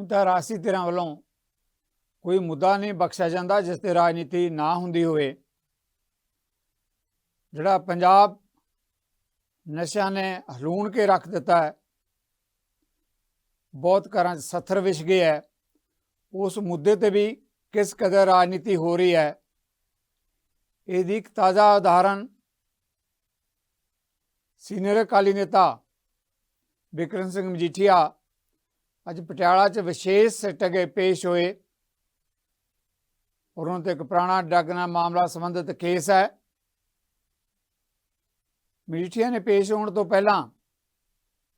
ਹੁਣ ਤਾਂ ਰਾਸੀ ਧਿਰਾਂ ਵੱਲੋਂ ਕੋਈ ਮੁੱਦਾ ਨਹੀਂ ਬਖਸ਼ਿਆ ਜਾਂਦਾ ਜਿਸ ਤੇ ਰਾਜਨੀਤੀ ਨਾ ਹੁੰਦੀ ਹੋਵੇ। ਜਿਹੜਾ ਪੰਜਾਬ ਨਸ਼ਿਆਂ ਨੇ ਹਲੂਣ ਕੇ ਰੱਖ ਦਿੱਤਾ ਹੈ, ਬਹੁਤ ਘਰਾਂ 'ਚ ਸੱਥਰ ਵਿਛ ਗਿਆ ਹੈ, ਉਸ ਮੁੱਦੇ ਤੇ ਵੀ ਕਿਸ ਕਦਰ ਰਾਜਨੀਤੀ ਹੋ ਰਹੀ ਹੈ, ਇਹਦੀ ਇੱਕ ਤਾਜ਼ਾ ਉਦਾਹਰਣ ਸੀਨੀਅਰ ਅਕਾਲੀ ਨੇਤਾ ਵਿਕਰਮ ਸਿੰਘ ਮਜੀਠੀਆ ਅੱਜ ਪਟਿਆਲਾ 'ਚ ਵਿਸ਼ੇਸ਼ ਸਿੱਟ ਅਗੇ ਪੇਸ਼ ਹੋਏ। ਔਰ ਉਹਨਾਂ ਤੇ ਇੱਕ ਪੁਰਾਣਾ ਡਰੱਗ ਨਾਲ ਮਾਮਲਾ ਸੰਬੰਧਿਤ ਕੇਸ ਹੈ। ਮਜੀਠੀਆ ਨੇ ਪੇਸ਼ ਹੋਣ ਤੋਂ ਪਹਿਲਾਂ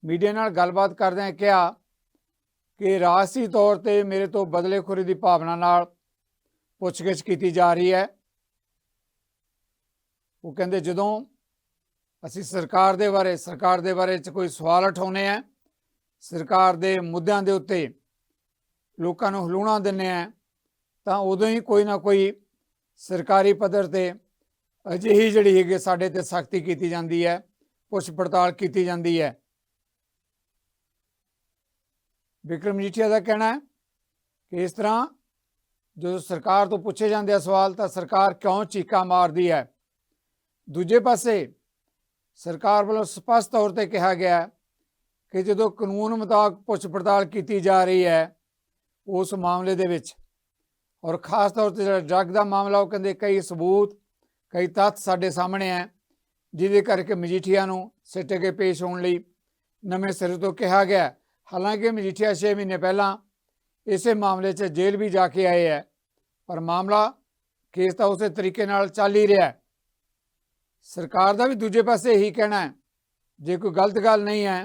ਮੀਡੀਆ ਨਾਲ ਗੱਲਬਾਤ ਕਰਦਿਆਂ ਕਿਹਾ ਕਿ ਰਾਜਸੀ ਤੌਰ ਤੇ ਮੇਰੇ ਤੋਂ ਬਦਲੇਖੋਰੀ ਦੀ ਭਾਵਨਾ ਨਾਲ ਪੁੱਛਗਿੱਛ ਕੀਤੀ ਜਾ ਰਹੀ ਹੈ। ਉਹ ਕਹਿੰਦੇ, ਜਦੋਂ ਅਸੀਂ ਸਰਕਾਰ ਦੇ ਬਾਰੇ, ਸਰਕਾਰ ਦੇ ਬਾਰੇ ਚ ਕੋਈ ਸਵਾਲ ਉਠਾਉਨੇ ਆ ਸਰਕਾਰ ਦੇ ਮੁੱਦਿਆਂ ਦੇ ਉੱਤੇ ਲੋਕਾਂ ਨੂੰ ਹਲੂਣਾ ਦਿੰਨੇ ਆ ਤਾਂ ਉਦੋਂ ਹੀ ਕੋਈ ਨਾ ਕੋਈ ਸਰਕਾਰੀ ਪੱਧਰ ਤੇ ਅਜਿਹੀ ਜਿਹੜੀ ਹੈਗੀ ਸਾਡੇ ਤੇ ਸਖਤੀ ਕੀਤੀ ਜਾਂਦੀ ਹੈ, ਪੁੱਛ ਪੜਤਾਲ ਕੀਤੀ ਜਾਂਦੀ ਹੈ। ਵਿਕਰਮ ਜੀਠੀਆ ਦਾ ਕਹਿਣਾ ਹੈ ਕਿ ਇਸ ਤਰ੍ਹਾਂ ਜਦੋਂ ਸਰਕਾਰ ਤੋਂ ਪੁੱਛੇ ਜਾਂਦੇ ਆ ਸਵਾਲ, ਤਾਂ ਸਰਕਾਰ ਕਿਉਂ ਚੀਕਾ ਮਾਰਦੀ ਹੈ? ਦੂਜੇ ਪਾਸੇ ਸਰਕਾਰ ਵੱਲੋਂ ਸਪਸ਼ਟ ਤੌਰ ਤੇ ਕਿਹਾ ਗਿਆ ਹੈ ਕਿ ਜਦੋਂ ਕਾਨੂੰਨ ਮੁਤਾਬਕ ਪੁੱਛ ਪੜਤਾਲ ਕੀਤੀ ਜਾ ਰਹੀ ਹੈ ਉਸ ਮਾਮਲੇ ਦੇ ਵਿੱਚ, ਔਰ ਖਾਸ ਤੌਰ ਤੇ ਜਿਹੜਾ ਡਰੱਗ ਦਾ ਮਾਮਲਾ, ਉਹ ਕਹਿੰਦੇ ਕਈ ਸਬੂਤ, ਕਈ ਤੱਥ ਸਾਡੇ ਸਾਹਮਣੇ ਹੈ, ਜਿਹਦੇ ਕਰਕੇ ਮਜੀਠੀਆ ਨੂੰ ਸਿੱਟੇ ਕੇ ਪੇਸ਼ ਹੋਣ ਲਈ ਨਵੇਂ ਸਿਰੇ ਤੋਂ ਕਿਹਾ ਗਿਆ। ਹਾਲਾਂਕਿ ਮਜੀਠੀਆ 6 ਮਹੀਨੇ ਪਹਿਲਾਂ ਇਸੇ ਮਾਮਲੇ 'ਚ ਜੇਲ੍ਹ ਵੀ ਜਾ ਕੇ ਆਏ ਹੈ, ਪਰ ਮਾਮਲਾ ਕੇਸ ਤਾਂ ਉਸੇ ਤਰੀਕੇ ਨਾਲ ਚੱਲ ਹੀ ਰਿਹਾ ਸਰਕਾਰ ਦਾ ਵੀ ਦੂਜੇ ਪਾਸੇ ਇਹੀ ਕਹਿਣਾ ਹੈ, ਜੇ ਕੋਈ ਗਲਤ ਗੱਲ ਨਹੀਂ ਹੈ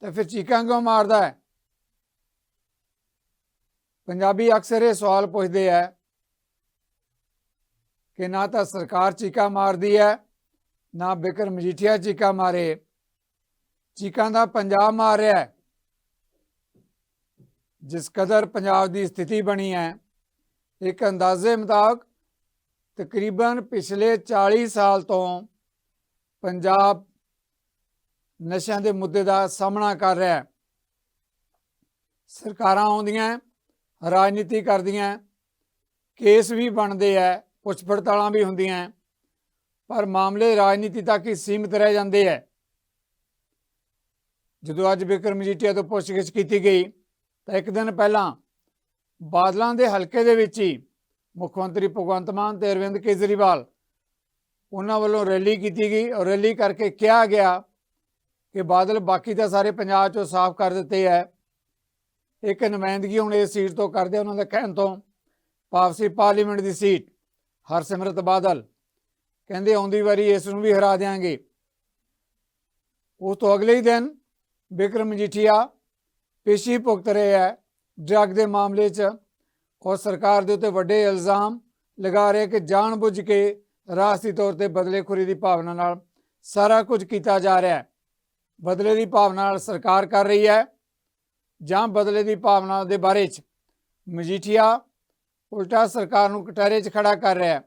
ਤਾਂ ਫਿਰ ਚੀਕਾਂ ਕਿਉਂ ਮਾਰਦਾ ਹੈ? ਪੰਜਾਬੀ ਅਕਸਰ ਇਹ ਸਵਾਲ ਪੁੱਛਦੇ ਆ ਕਿ ਨਾ ਤਾਂ ਸਰਕਾਰ ਚੀਕਾ ਮਾਰਦੀ ਹੈ, ਨਾ ਬਿਕਰ ਮਜੀਠੀਆ ਚੀਕਾ ਮਾਰੇ। ਚੀਕਾਂ ਦਾ ਪੰਜਾਬ ਮਾਰ ਰਿਹਾ ਹੈ। ਜਿਸ ਕਦਰ ਪੰਜਾਬ ਦੀ ਸਥਿਤੀ ਬਣੀ ਹੈ, ਇੱਕ ਅੰਦਾਜ਼ੇ ਮੁਤਾਬਕ ਤਕਰੀਬਨ ਪਿਛਲੇ 40 ਸਾਲ ਤੋਂ ਪੰਜਾਬ ਨਸ਼ਿਆਂ ਦੇ ਮੁੱਦੇ ਦਾ ਸਾਹਮਣਾ ਕਰ ਰਿਹਾ ਹੈ। ਸਰਕਾਰਾਂ ਆਉਂਦੀਆਂ ਰਾਜਨੀਤੀ ਕਰਦੀਆਂ ਕੇਸ ਵੀ ਬਣਦੇ ਆ ਪੁੱਛ ਪੜਤਾਲਾਂ ਵੀ ਹੁੰਦੀਆਂ ਪਰ ਮਾਮਲੇ ਰਾਜਨੀਤੀ ਤੱਕ ਹੀ ਸੀਮਿਤ ਰਹਿ ਜਾਂਦੇ ਆ ਜਦੋਂ ਅੱਜ ਬਿਕਰਮ ਮਜੀਠੀਆ ਤੋਂ ਪੁੱਛਗਿੱਛ ਕੀਤੀ ਗਈ, ਤਾਂ ਇੱਕ ਦਿਨ ਪਹਿਲਾਂ ਬਾਦਲਾਂ ਦੇ ਹਲਕੇ ਦੇ ਵਿੱਚ ਹੀ ਮੁੱਖ ਮੰਤਰੀ ਭਗਵੰਤ ਮਾਨ ਤੇ ਅਰਵਿੰਦ ਕੇਜਰੀਵਾਲ ਉਹਨਾਂ ਵੱਲੋਂ ਰੈਲੀ ਕੀਤੀ ਗਈ ਔਰ ਰੈਲੀ ਕਰਕੇ ਕਿਹਾ ਗਿਆ ਕਿ ਬਾਦਲ ਬਾਕੀ ਤਾਂ ਸਾਰੇ ਪੰਜਾਬ ਚੋਂ ਸਾਫ਼ ਕਰ ਦਿੱਤੇ ਹੈ ਇੱਕ ਨੁਮਾਇੰਦਗੀ ਹੁਣ ਇਸ ਸੀਟ ਤੋਂ ਕਰਦੇ ਉਹਨਾਂ ਦੇ ਕਹਿਣ ਤੋਂ। ਵਾਪਸੀ ਪਾਰਲੀਮੈਂਟ ਦੀ ਸੀਟ, ਹਰਸਿਮਰਤ ਬਾਦਲ। ਕਹਿੰਦੇ ਆਉਂਦੀ ਵਾਰੀ ਇਸ ਨੂੰ ਵੀ ਹਰਾ ਦੇਾਂਗੇ ਉਸ ਤੋਂ ਅਗਲੇ ਹੀ ਦਿਨ ਬਿਕਰਮ ਮਜੀਠੀਆ ਪੇਸ਼ੀ ਭੁਗਤ ਰਹੇ ਹੈ ਡਰੱਗ ਦੇ ਮਾਮਲੇ 'ਚ। ਔਰ ਸਰਕਾਰ ਦੇ ਉੱਤੇ ਵੱਡੇ ਇਲਜ਼ਾਮ ਲਗਾ ਰਹੇ ਕਿ ਜਾਣਬੁੱਝ ਕੇ ਰਾਸਤੀ ਤੌਰ ਤੇ ਬਦਲੇਖੋਰੀ ਦੀ ਭਾਵਨਾ ਨਾਲ ਸਾਰਾ ਕੁਝ ਕੀਤਾ ਜਾ ਰਿਹਾ ਹੈ ਬਦਲੇ ਦੀ ਭਾਵਨਾ ਨਾਲ ਸਰਕਾਰ ਕਰ ਰਹੀ ਹੈ ਜਾਂ ਬਦਲੇ ਦੀ ਭਾਵਨਾ ਦੇ ਬਾਰੇ 'ਚ ਮਜੀਠੀਆ ਉਲਟਾ ਸਰਕਾਰ ਨੂੰ ਕਟਹਿਰੇ 'ਚ ਖੜਾ ਕਰ ਰਿਹਾ ਹੈ।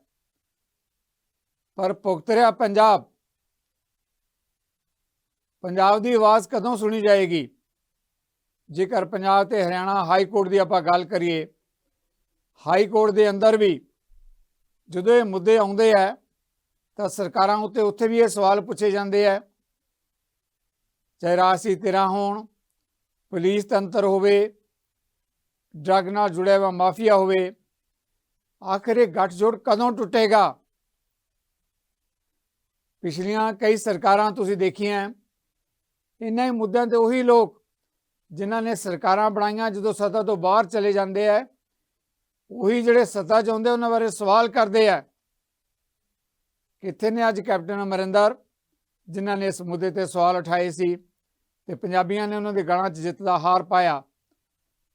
ਪਰ ਭੁਗਤ ਰਿਹਾ ਪੰਜਾਬ। ਪੰਜਾਬ ਦੀ ਆਵਾਜ਼ ਕਦੋਂ ਸੁਣੀ ਜਾਏਗੀ? ਜੇਕਰ ਪੰਜਾਬ ਤੇ ਹਰਿਆਣਾ ਹਾਈ ਕੋਰਟ ਦੀ ਆਪਾਂ ਗੱਲ ਕਰੀਏ, ਹਾਈ ਕੋਰਟ ਦੇ ਅੰਦਰ ਵੀ ਜਦੋਂ ਇਹ ਮੁੱਦੇ ਆਉਂਦੇ ਆ ਤਾਂ ਸਰਕਾਰਾਂ ਉੱਤੇ ਉੱਥੇ ਵੀ ਇਹ ਸਵਾਲ ਪੁੱਛੇ ਜਾਂਦੇ ਆ ਚਾਹੇ ਰਾਸੀ ਤੇਰਾ ਹੋਣ, ਪੁਲਿਸ ਤੰਤਰ ਹੋਵੇ, ਡਰੱਗ ਨਾਲ ਜੁੜਿਆ ਹੋਇਆ ਮਾਫੀਆ ਹੋਵੇ, ਆਖਿਰ ਇਹ ਗੱਠਜੋੜ ਕਦੋਂ ਟੁੱਟੇਗਾ? ਪਿਛਲੀਆਂ ਕਈ ਸਰਕਾਰਾਂ ਤੁਸੀਂ ਦੇਖੀਆਂ, ਇਹਨਾਂ ਹੀ ਮੁੱਦਿਆਂ ਤੇ ਉਹੀ ਲੋਕ ਜਿਨ੍ਹਾਂ ਨੇ ਸਰਕਾਰਾਂ ਬਣਾਈਆਂ ਜਦੋਂ ਸੱਤਾ ਤੋਂ ਬਾਹਰ ਚਲੇ ਜਾਂਦੇ ਆ, ਉਹੀ ਜਿਹੜੇ ਸੱਤਾ 'ਚ ਆਉਂਦੇ ਉਹਨਾਂ ਬਾਰੇ ਸਵਾਲ ਕਰਦੇ ਆ। ਕਿੱਥੇ ਨੇ ਅੱਜ ਕੈਪਟਨ ਅਮਰਿੰਦਰ, ਜਿਨ੍ਹਾਂ ਨੇ ਇਸ ਮੁੱਦੇ ਤੇ ਸਵਾਲ ਉਠਾਏ ਸੀ? ਤੇ ਪੰਜਾਬੀਆਂ ਨੇ ਉਹਨਾਂ ਦੇ ਗਲਾਂ 'ਚ ਜਿੱਤ ਦਾ ਹਾਰ ਪਾਇਆ।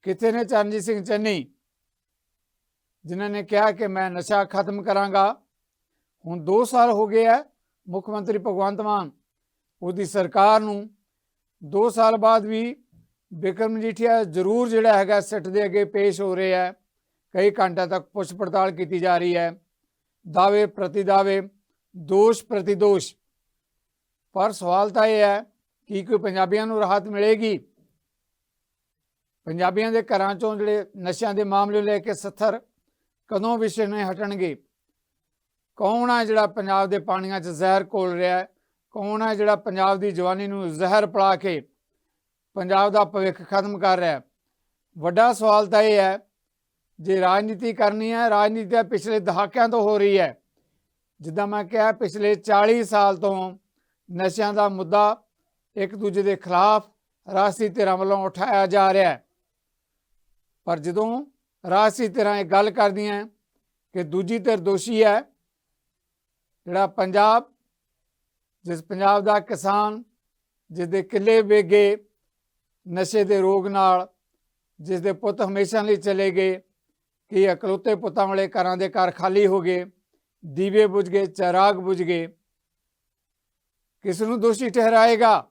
ਕਿੱਥੇ ਨੇ ਚਰਨਜੀਤ ਸਿੰਘ ਚੰਨੀ, ਜਿਨ੍ਹਾਂ ਨੇ ਕਿਹਾ ਕਿ ਮੈਂ ਨਸ਼ਾ ਖਤਮ ਕਰਾਂਗਾ, ਹੁਣ 2 ਸਾਲ ਹੋ ਗਏ ਹੈ ਮੁੱਖ ਮੰਤਰੀ ਭਗਵੰਤ ਮਾਨ, ਉਹਦੀ ਸਰਕਾਰ ਨੂੰ 2 ਸਾਲ ਬਾਅਦ ਵੀ ਬਿਕਰਮ ਮਜੀਠੀਆ ਜ਼ਰੂਰ ਜਿਹੜਾ ਹੈਗਾ ਸਿੱਟ ਦੇ ਅੱਗੇ ਪੇਸ਼ ਹੋ ਰਿਹਾ ਹੈ ਕਈ ਘੰਟਿਆਂ ਤੱਕ ਪੁੱਛ ਪੜਤਾਲ ਕੀਤੀ ਜਾ ਰਹੀ ਹੈ। ਦਾਅਵੇ ਪ੍ਰਤੀ ਦਾਅਵੇ, ਦੋਸ਼ ਪ੍ਰਤੀ ਦੋਸ਼। ਪਰ ਸਵਾਲ ਤਾਂ ਇਹ ਹੈ ਕੀ ਕੋਈ ਪੰਜਾਬੀਆਂ ਨੂੰ ਰਾਹਤ ਮਿਲੇਗੀ? ਪੰਜਾਬੀਆਂ ਦੇ ਘਰਾਂ ਚੋਂ ਜਿਹੜੇ ਨਸ਼ਿਆਂ ਦੇ ਮਾਮਲੇ ਲੈ ਕੇ 70 ਕਦੋਂ ਵਿਸ਼ੇ ਹਟਣਗੇ? ਕੌਣ ਆ ਜਿਹੜਾ ਪੰਜਾਬ ਦੇ ਪਾਣੀਆਂ 'ਚ ਜ਼ਹਿਰ ਘੋਲ ਰਿਹਾ ਕੌਣ ਹੈ ਜਿਹੜਾ ਪੰਜਾਬ ਦੀ ਜਵਾਨੀ ਨੂੰ ਜ਼ਹਿਰ ਪਲਾ ਕੇ ਪੰਜਾਬ ਦਾ ਭਵਿੱਖ ਖਤਮ ਕਰ ਰਿਹਾ ਵੱਡਾ ਸਵਾਲ ਤਾਂ ਇਹ ਹੈ, ਜੇ ਰਾਜਨੀਤੀ ਕਰਨੀ ਹੈ, ਰਾਜਨੀਤੀ ਤਾਂ ਪਿਛਲੇ ਦਹਾਕਿਆਂ ਤੋਂ ਹੋ ਰਹੀ ਹੈ। ਜਿੱਦਾਂ ਮੈਂ ਕਿਹਾ, ਪਿਛਲੇ 40 ਸਾਲ ਤੋਂ ਨਸ਼ਿਆਂ ਦਾ ਮੁੱਦਾ ਇੱਕ ਦੂਜੇ ਦੇ ਖਿਲਾਫ ਰਾਸ਼ੀ ਧਿਰਾਂ ਵੱਲੋਂ ਉਠਾਇਆ ਜਾ ਰਿਹਾ ਹੈ। ਪਰ ਜਦੋਂ ਰਾਸ਼ੀ ਧਿਰਾਂ ਇਹ ਗੱਲ ਕਰਦੀਆਂ ਕਿ ਦੂਜੀ ਧਿਰ ਦੋਸ਼ੀ ਹੈ, ਜਿਹੜਾ ਪੰਜਾਬ, ਜਿਸ ਪੰਜਾਬ ਦਾ ਕਿਸਾਨ, ਜਿਸ ਦੇ ਕਿੱਲੇ ਵੇਗੇ, ਨਸ਼ੇ ਦੇ ਰੋਗ ਨਾਲ, ਜਿਸ ਦੇ ਪੁੱਤ ਹਮੇਸ਼ਾ ਲਈ ਚਲੇ ਗਏ, ਕਿ ਇਕਲੌਤੇ ਪੁੱਤਾਂ ਵਾਲੇ ਘਰਾਂ ਦੇ ਘਰ ਖਾਲੀ ਹੋ ਗਏ, ਦੀਵੇ ਬੁਝ ਗਏ, ਚਿਰਾਗ ਬੁਝ ਗਏ, ਕਿਸ ਨੂੰ ਦੋਸ਼ੀ ਠਹਿਰਾਏਗਾ?